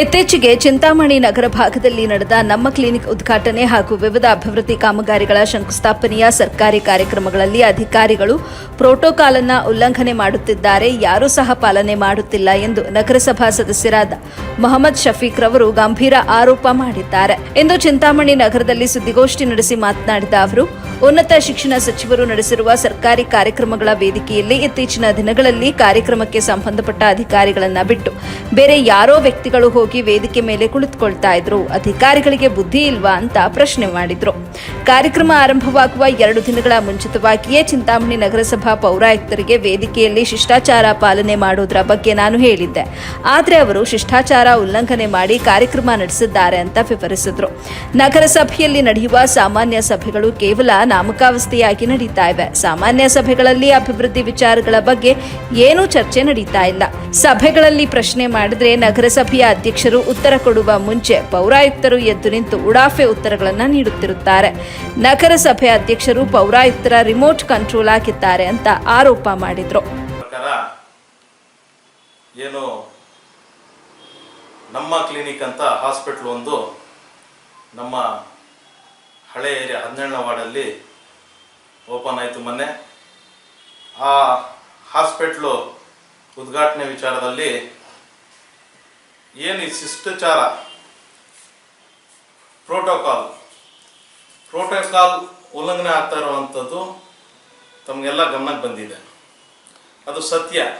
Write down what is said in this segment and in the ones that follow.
ಇತ್ತೀಚೆಗೆ ಚಿಂತಾಮಣಿ ನಗರ ಭಾಗದಲ್ಲಿ ನಡೆದ ನಮ್ಮ ಕ್ಲಿನಿಕ್ ಉದ್ಘಾಟನೆ ಹಾಗೂ ವಿವಿಧ ಅಭಿವೃದ್ಧಿ ಕಾಮಗಾರಿಗಳ ಶಂಕುಸ್ಥಾಪನೆಯ ಸರ್ಕಾರಿ ಕಾರ್ಯಕ್ರಮಗಳಲ್ಲಿ ಅಧಿಕಾರಿಗಳು ಪ್ರೋಟೋಕಾಲ್ ಅನ್ನು ಉಲ್ಲಂಘನೆ ಮಾಡುತ್ತಿದ್ದಾರೆ. ಯಾರೂ ಸಹ ಪಾಲನೆ ಮಾಡುತ್ತಿಲ್ಲ ಎಂದು ನಗರಸಭಾ ಸದಸ್ಯರಾದ ಮೊಹಮ್ಮದ್ ಶಫೀಕ್ ರವರು ಗಂಭೀರ ಆರೋಪ ಮಾಡಿದ್ದಾರೆ. ಇಂದು ಚಿಂತಾಮಣಿ ನಗರದಲ್ಲಿ ಸುದ್ದಿಗೋಷ್ಠಿ ನಡೆಸಿ ಮಾತನಾಡಿದ ಅವರು, ಉನ್ನತ ಶಿಕ್ಷಣ ಸಚಿವರು ನಡೆಸಿರುವ ಸರ್ಕಾರಿ ಕಾರ್ಯಕ್ರಮಗಳ ವೇದಿಕೆಯಲ್ಲಿ ಇತ್ತೀಚಿನ ದಿನಗಳಲ್ಲಿ ಕಾರ್ಯಕ್ರಮಕ್ಕೆ ಸಂಬಂಧಪಟ್ಟ ಅಧಿಕಾರಿಗಳನ್ನು ಬಿಟ್ಟು ಬೇರೆ ಯಾರೋ ವ್ಯಕ್ತಿಗಳು ವೇದಿಕೆ ಮೇಲೆ ಕುಳಿತುಕೊಳ್ತಾ ಇದ್ರು. ಅಧಿಕಾರಿಗಳಿಗೆ ಬುದ್ಧಿ ಇಲ್ವಾ ಅಂತ ಪ್ರಶ್ನೆ ಮಾಡಿದ್ರು. ಕಾರ್ಯಕ್ರಮ ಆರಂಭವಾಗುವ ಎರಡು ದಿನಗಳ ಮುಂಚಿತವಾಗಿಯೇ ಚಿಂತಾಮಣಿ ನಗರಸಭಾ ಪೌರಾಯುಕ್ತರಿಗೆ ವೇದಿಕೆಯಲ್ಲಿ ಶಿಷ್ಟಾಚಾರ ಪಾಲನೆ ಮಾಡೋದ್ರ ಬಗ್ಗೆ ನಾನು ಹೇಳಿದ್ದೆ. ಆದರೆ ಅವರು ಶಿಷ್ಟಾಚಾರ ಉಲ್ಲಂಘನೆ ಮಾಡಿ ಕಾರ್ಯಕ್ರಮ ನಡೆಸಿದ್ದಾರೆ ಅಂತ ವಿವರಿಸಿದ್ರು. ನಗರಸಭೆಯಲ್ಲಿ ನಡೆಯುವ ಸಾಮಾನ್ಯ ಸಭೆಗಳು ಕೇವಲ ನಾಮಕಾವಸ್ಥೆಯಾಗಿ ನಡೀತಾ ಇವೆ. ಸಾಮಾನ್ಯ ಸಭೆಗಳಲ್ಲಿ ಅಭಿವೃದ್ಧಿ ವಿಚಾರಗಳ ಬಗ್ಗೆ ಏನೂ ಚರ್ಚೆ ನಡೀತಾ ಇಲ್ಲ. ಸಭೆಗಳಲ್ಲಿ ಪ್ರಶ್ನೆ ಮಾಡಿದ್ರೆ ನಗರಸಭೆಯ ಅಧ್ಯಕ್ಷರು ಉತ್ತರ ಕೊಡುವ ಮುಂಚೆ ಪೌರಾಯುಕ್ತರು ಎದ್ದು ನಿಂತು ಉಡಾಫೆ ಉತ್ತರಗಳನ್ನು ನೀಡುತ್ತಿರುತ್ತಾರೆ. ನಗರಸಭೆ ಅಧ್ಯಕ್ಷರು ಪೌರಾಯುಕ್ತರ ರಿಮೋಟ್ ಕಂಟ್ರೋಲ್ ಆಗಿದ್ದಾರೆ ಅಂತ ಆರೋಪ ಮಾಡಿದ್ರು. ಏನು ನಮ್ಮ ಕ್ಲಿನಿಕ್ ಅಂತ ಹಾಸ್ಪಿಟ್ಲ್ ಒಂದು ನಮ್ಮ ಹಳೆ ಏರಿಯಾ ಹದಿನೇಳನೇ ವಾರ್ಡಲ್ಲಿ ಓಪನ್ ಆಯಿತು ಮೊನ್ನೆ. ಆ ಹಾಸ್ಪಿಟ್ಲು ಉದ್ಘಾಟನೆ ವಿಚಾರದಲ್ಲಿ ಏನು ಈ ಶಿಷ್ಟಾಚಾರ? ಪ್ರೋಟೋಕಾಲ್ ಪ್ರೋಟೋಕಾಲ್ ಉಲ್ಲಂಘನೆ ಆಗ್ತಾ ಇರುವಂಥದ್ದು ತಮಗೆಲ್ಲ ಗಮನಕ್ಕೆ ಬಂದಿದೆ. ಅದು ಸತ್ಯ.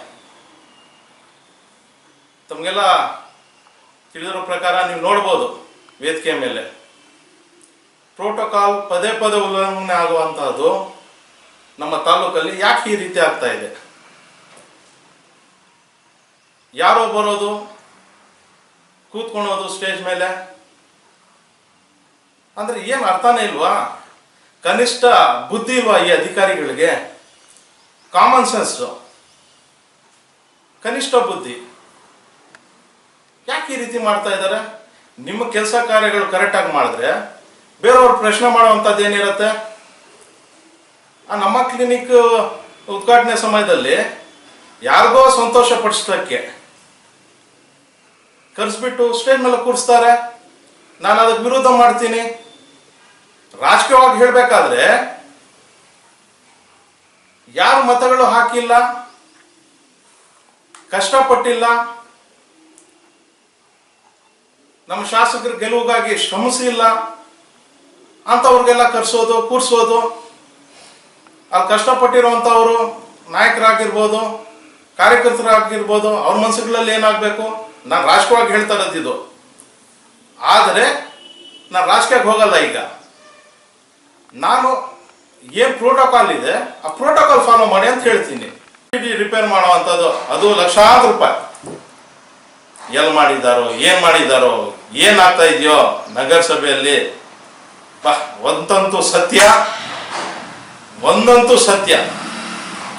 ತಮಗೆಲ್ಲ ತಿಳಿದಿರೋ ಪ್ರಕಾರ ನೀವು ನೋಡ್ಬೋದು ವೇದಿಕೆ ಮೇಲೆ. ಪ್ರೋಟೋಕಾಲ್ ಪದೇ ಪದೇ ಉಲ್ಲಂಘನೆ ಆಗುವಂತಹದ್ದು ನಮ್ಮ ತಾಲೂಕಲ್ಲಿ ಯಾಕೆ ಈ ರೀತಿ ಆಗ್ತಾ ಇದೆ? ಯಾರೋ ಬರೋದು ಕೂತ್ಕೊಳ್ಳೋದು ಸ್ಟೇಜ್ ಮೇಲೆ. ಅಂದ್ರೆ ಏನು ಅರ್ಥನೇ ಇಲ್ವಾ? ಕನಿಷ್ಠ ಬುದ್ಧಿ ಇಲ್ವಾ ಈ ಅಧಿಕಾರಿಗಳಿಗೆ? ಕಾಮನ್ ಸೆನ್ಸ್ ಕನಿಷ್ಠ ಬುದ್ಧಿ. ಯಾಕೆ ಈ ರೀತಿ ಮಾಡ್ತಾ ಇದ್ದಾರೆ? ನಿಮ್ಮ ಕೆಲಸ ಕಾರ್ಯಗಳು ಕರೆಕ್ಟಾಗಿ ಮಾಡಿದ್ರೆ ಬೇರೆಯವ್ರು ಪ್ರಶ್ನೆ ಮಾಡುವಂಥದ್ದು ಏನಿರುತ್ತೆ? ಆ ನಮ್ಮ ಕ್ಲಿನಿಕ್ ಉದ್ಘಾಟನೆ ಸಮಯದಲ್ಲಿ ಯಾರಿಗೋ ಸಂತೋಷ ಪಡಿಸೋದಕ್ಕೆ ಕರೆಸ್ಬಿಟ್ಟು ಸ್ಟೇಜ್ ಮೇಲೆ ಕೂರಿಸ್ತಾರೆ. ನಾನು ಅದಕ್ಕೆ ವಿರೋಧ ಮಾಡ್ತೀನಿ. ರಾಜಕೀಯವಾಗಿ ಹೇಳಬೇಕಾದ್ರೆ, ಯಾರು ಮತಗಳು ಹಾಕಿಲ್ಲ, ಕಷ್ಟಪಟ್ಟಿಲ್ಲ, ನಮ್ಮ ಶಾಸಕರ ಗೆಲುವಿಗಾಗಿ ಶ್ರಮಿಸಿಲ್ಲ, ಅಂಥವ್ರಿಗೆಲ್ಲ ಕರೆಸೋದು, ಕೂರಿಸೋದು, ಅಲ್ಲಿ ಕಷ್ಟಪಟ್ಟಿರುವಂಥವರು ನಾಯಕರಾಗಿರ್ಬೋದು, ಕಾರ್ಯಕರ್ತರಾಗಿರ್ಬೋದು, ಅವ್ರ ಮನಸ್ಸುಗಳಲ್ಲಿ ಏನಾಗಬೇಕು? ನಾನು ರಾಜಕೀಯವಾಗಿ ಇದು. ಆದರೆ, ನಾನು ರಾಜಕೀಯಕ್ಕೆ ಹೋಗಲ್ಲ ಈಗ. ನಾನು ಏನು ಪ್ರೋಟೋಕಾಲ್ ಇದೆ, ಆ ಪ್ರೋಟೋಕಾಲ್ ಫಾಲೋ ಮಾಡಿ ಅಂತ ಹೇಳ್ತೀನಿ. ರಿಪೇರ್ ಮಾಡುವಂಥದ್ದು, ಅದು ಲಕ್ಷಾಂತರ ರೂಪಾಯಿ. ಎಲ್ಲಿ ಮಾಡಿದ್ದಾರೋ, ಏನು ಮಾಡಿದ್ದಾರೋ, ಏನಾಗ್ತಾ ಇದೆಯೋ ನಗರಸಭೆಯಲ್ಲಿ, ಬಾ, ಒಂದಂತೂ ಸತ್ಯ ಒಂದಂತೂ ಸತ್ಯ.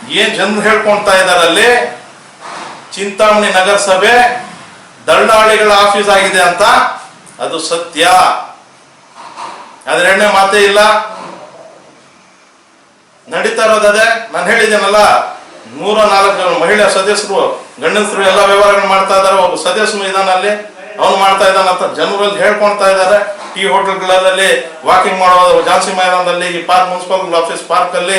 ಏನು ಜನರು ಹೇಳ್ಕೊಳ್ತಾ ಇದ್ದಾರಲ್ಲಿ ಚಿಂತಾಮಣಿ ನಗರಸಭೆ ದಳ್ಳಾಳಿಗಳ ಆಫೀಸ್ ಆಗಿದೆ ಅಂತ? ಅದು ಸತ್ಯ. ಅದ್ರೆಣ್ಣೆ ಮಾತೇ ಇಲ್ಲ. ನಡೀತಾ ಇರೋದದೇ ನಾನು ಹೇಳಿದ್ದೇನಲ್ಲ ನೂರ ನಾಲ್ಕು ಮಹಿಳಾ ಸದಸ್ಯರು, ಗಂಡಸರು ಎಲ್ಲ ವ್ಯವಹಾರಗಳು ಮಾಡ್ತಾ ಇದ್ದಾರೆ. ಒಬ್ಬ ಸದಸ್ಯ ಮೈದಾನ ಅಲ್ಲಿ ಅವನು ಮಾಡ್ತಾ ಇದ್ದಾನೆ ಅಂತ ಜನರಲ್ಲಿ ಹೇಳ್ಕೊಳ್ತಾ ಇದ್ದಾರೆ. ಟೀ ಹೋಟೆಲ್ಗಳಲ್ಲಿ ವಾಕಿಂಗ್ ಮಾಡೋದು ಝಾನ್ಸಿ ಮೈದಾನದಲ್ಲಿ, ಈ ಪಾರ್ಕ್, ಮುನ್ಸಿಪಲ್ ಆಫೀಸ್ ಪಾರ್ಕ್ ಅಲ್ಲಿ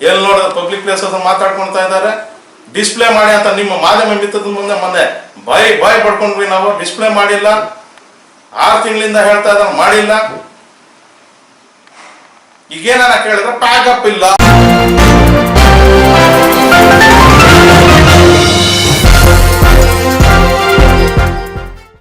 ಎಲ್ಲಿ ನೋಡಿದ್ರೆ ಪಬ್ಲಿಕ್ ಪ್ಲೇಸಸ್ ಮಾತಾಡ್ಕೊಳ್ತಾ ಇದ್ದಾರೆ. ಡಿಸ್ಪ್ಲೇ ಮಾಡಿ ಅಂತ ನಿಮ್ಮ ಮಾಧ್ಯಮ ಮಿತ್ರದ ಮುಂದೆ ಮೊನ್ನೆ ಬಾಯಿ ಬಾಯಿ ಪಡ್ಕೊಂಡ್ವಿ ನಾವು. ಡಿಸ್ಪ್ಲೇ ಮಾಡಿಲ್ಲ. ಆರು ತಿಂಗಳಿಂದ ಹೇಳ್ತಾ ಇದ್ದಾರೆ ಮಾಡಿಲ್ಲ. ಈಗೇನ ಕೇಳಿದ್ರೆ ಪ್ಯಾಕಪ್ ಇಲ್ಲ.